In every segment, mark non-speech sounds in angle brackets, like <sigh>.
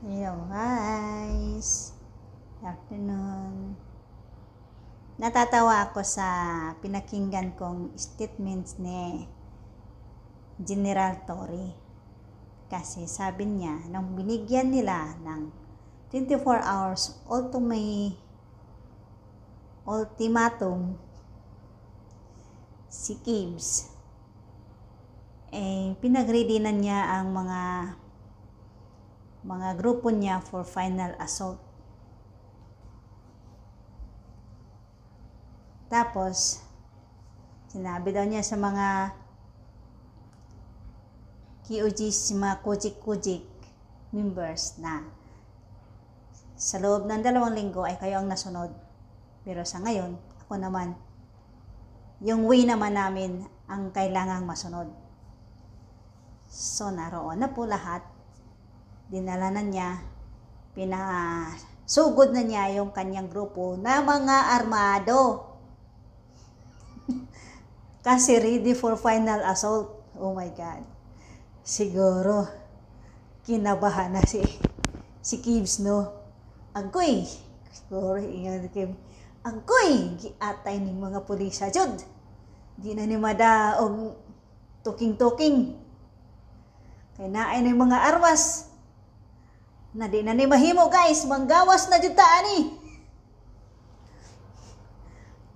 Hello guys. Afternoon. Natatawa ako sa pinakinggan kong statements ni General Tory. Kasi sabi niya, nang binigyan nila ng 24 hours ultimate ultimatum si Gibbs, eh, pinagready na niya ang mga mga grupo niya for final assault. Tapos, sinabi daw niya sa mga QGs, mga kujik-kujik members na sa loob ng dalawang linggo ay kayo ang nasunod. Pero sa ngayon, ako naman, yung way naman namin ang kailangang masunod. So, naroon na po lahat. Dinala na niya, pinasugod na niya yung kanyang grupo na mga armado. <laughs> Kasi ready for final assault. Oh my God. Siguro, kinabahan na si si Gibbs, no? Agoy! Siguro, ingat Kim. Agoy! Giatay ni mga pulisya, Jud! Di na ni madaog tuking-tuking. Kay naay na mga armas. Na di na ni mahimo guys, manggawas na jud ta ani.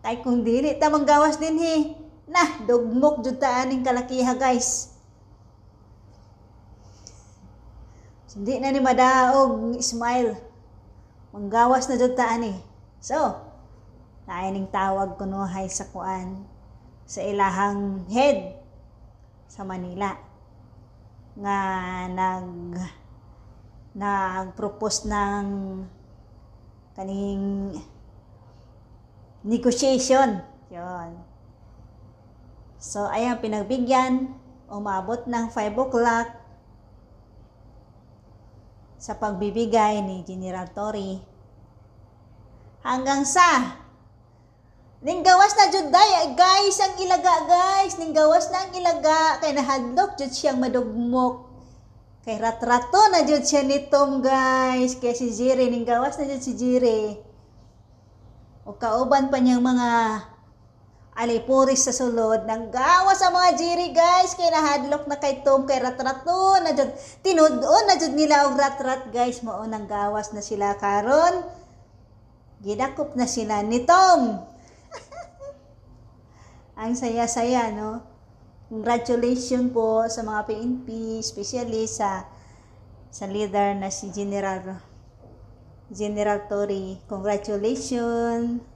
Kay kung dili ta manggawas din hi, nah dugmok jud ta aning kalakiha guys. Hindi na ni madaog smile. Manggawas na jud ta ani. So, naay ning tawag kuno hay sa kuan sa ilahang head sa Manila nga nag nag-propose ng kaning negotiation. Yon. So, ayan, pinagbigyan, umabot ng 5 o'clock sa pagbibigay ni General Tory. Hanggang sa Ninggawas na jud day. Guys ang ilaga guys. Ninggawas na ang ilaga. Kay nahadlok jud siyang madugmok kay ratrato na jud siya ni Tom guys. Kay si Jire ninggawas na jud si Jire. O kauban pa niyang mga alipuris sa sulod. Nang gawas sa mga Jire guys. Kay nahadlok na kay Tom kay ratrato na jud. Tinud-on na jud nila og ratrat guys. Mao gawas na sila karon. Gidakop na sila ni Tom. <laughs> Ang saya-saya, no? Congratulations po sa mga PNP, especially sa sa leader na si General General Tory. Congratulations!